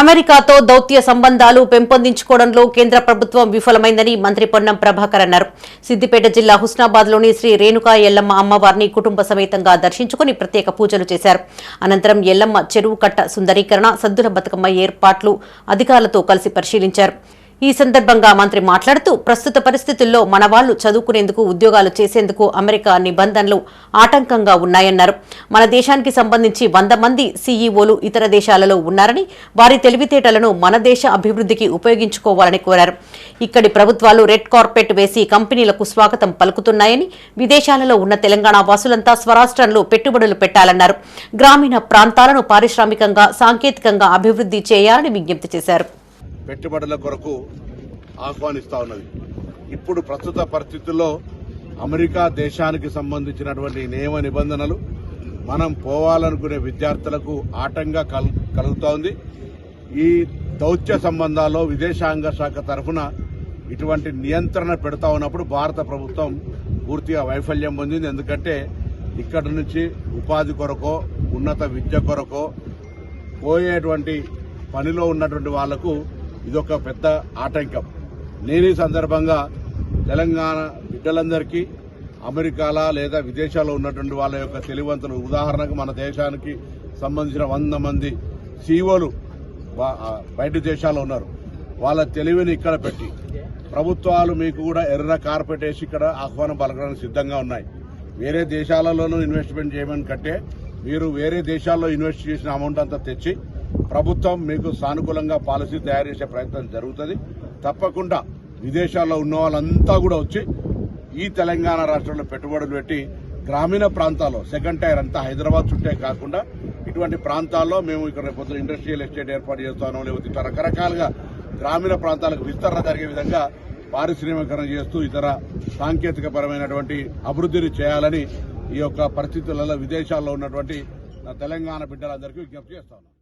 అమెరికాతో దౌత్య సంబంధాలు పెంపొందించుకోవడంలో కేంద్ర ప్రభుత్వం విఫలమైందని మంత్రి పొన్నం ప్రభాకర్ అన్నారు. సిద్దిపేట జిల్లా హుస్నాబాద్లోని శ్రీ రేణుకా ఎల్లమ్మ అమ్మవారిని కుటుంబ సమేతంగా దర్శించుకుని ప్రత్యేక పూజలు చేశారు. అనంతరం ఎల్లమ్మ చెరువు కట్ట సుందరీకరణ సద్దుల బతుకమ్మ ఏర్పాట్లు అధికారులతో కలిసి పరిశీలించారు. ఈ సందర్భంగా మంత్రి మాట్లాడుతూ ప్రస్తుత పరిస్థితుల్లో మన వాళ్ళు చదువుకునేందుకు ఉద్యోగాలు చేసేందుకు అమెరికా నిబంధనలు ఆటంకంగా ఉన్నాయన్నారు. మన దేశానికి సంబంధించి వంద మంది సీఈఓలు ఇతర దేశాలలో ఉన్నారని వారి తెలివితేటలను మన దేశ అభివృద్ధికి ఉపయోగించుకోవాలని కోరారు. ఇక్కడి ప్రభుత్వాలు రెడ్ కార్పెట్ వేసి కంపెనీలకు స్వాగతం పలుకుతున్నాయని విదేశాలలో ఉన్న తెలంగాణ వాసులంతా స్వరాష్ట్రంలో పెట్టుబడులు పెట్టాలన్నారు. గ్రామీణ ప్రాంతాలను పారిశ్రామికంగా సాంకేతికంగా అభివృద్ధి చేయాలని విజ్ఞప్తి చేశారు. పెట్టుబడుల కొరకు ఆహ్వానిస్తా ఉన్నది. ఇప్పుడు ప్రస్తుత పరిస్థితుల్లో అమెరికా దేశానికి సంబంధించినటువంటి నియమ నిబంధనలు మనం పోవాలనుకునే విద్యార్థులకు ఆటంగా కల్ కలుగుతోంది ఈ దౌత్య సంబంధాల్లో విదేశాంగ శాఖ తరఫున ఇటువంటి నియంత్రణ పెడతా ఉన్నప్పుడు భారత ప్రభుత్వం పూర్తిగా వైఫల్యం పొందింది. ఎందుకంటే ఇక్కడి నుంచి ఉపాధి కొరకో ఉన్నత విద్య కొరకో పోయేటువంటి పనిలో ఉన్నటువంటి వాళ్ళకు ఇదొక పెద్ద ఆటంకం. నేను ఈ సందర్భంగా తెలంగాణ బిడ్డలందరికీ అమెరికాల లేదా విదేశాల్లో ఉన్నటువంటి వాళ్ళ యొక్క తెలివంతులు ఉదాహరణకు మన దేశానికి సంబంధించిన వంద మంది సీఓలు బయట దేశాల్లో ఉన్నారు. వాళ్ళ తెలివిని ఇక్కడ పెట్టి ప్రభుత్వాలు మీకు కూడా ఎర్ర కార్పెట్ వేసి ఇక్కడ ఆహ్వానం పలకడానికి సిద్ధంగా ఉన్నాయి. వేరే దేశాలలోనూ ఇన్వెస్ట్మెంట్ చేయమని కంటే మీరు వేరే దేశాల్లో ఇన్వెస్ట్ చేసిన అమౌంట్ అంతా తెచ్చి ప్రభుత్వం మీకు సానుకూలంగా పాలసీ తయారు చేసే ప్రయత్నం జరుగుతుంది. తప్పకుండా విదేశాల్లో ఉన్న వాళ్ళంతా కూడా వచ్చి ఈ తెలంగాణ రాష్ట్రంలో పెట్టుబడులు పెట్టి గ్రామీణ ప్రాంతాల్లో సెకండ్ టైర్ అంతా హైదరాబాద్ చుట్టే కాకుండా ఇటువంటి ప్రాంతాల్లో మేము ఇక్కడ రేపు ఇండస్ట్రియల్ ఎస్టేట్ ఏర్పాటు చేస్తాను లేకపోతే రకరకాలుగా గ్రామీణ ప్రాంతాలకు విస్తరణ జరిగే విధంగా పారిశ్రామికరణ చేస్తూ ఇతర సాంకేతిక పరమైనటువంటి అభివృద్ధిని చేయాలని ఈ యొక్క పరిస్థితులలో విదేశాల్లో ఉన్నటువంటి తెలంగాణ బిడ్డలందరికీ విజ్ఞప్తి చేస్తాను